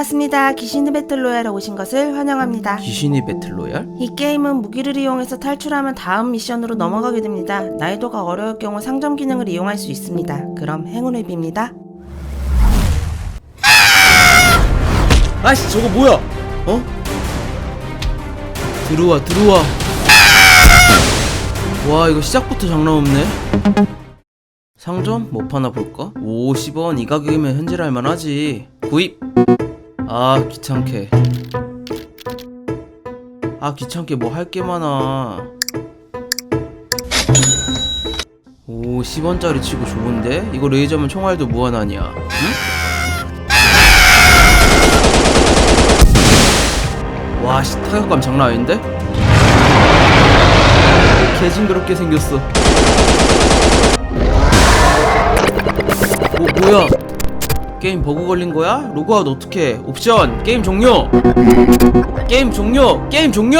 반갑습니다. 귀신의 배틀로얄에 오신 것을 환영합니다. 귀신이 배틀로얄? 이 게임은 무기를 이용해서 탈출하면 다음 미션으로 넘어가게 됩니다. 난이도가 어려울 경우 상점 기능을 이용할 수 있습니다. 그럼 행운을 빕니다. 아씨 저거 뭐야? 어? 들어와 들어와 와 이거 시작부터 장난 없네 상점? 뭐 파나 볼까? 50원 이 가격이면 현질할 만하지 구입 아 귀찮게 아 귀찮게 뭐 할 게 많아 50원짜리 치고 좋은데? 이거 레이저면 총알도 무한하냐 응? 와, 씨, 타격감 장난 아닌데? 개징그럽게 생겼어. 어, 뭐야? 게임 버그 걸린 거야? 로그아웃 어떻게? 옵션! 게임 종료! 게임 종료! 게임 종료!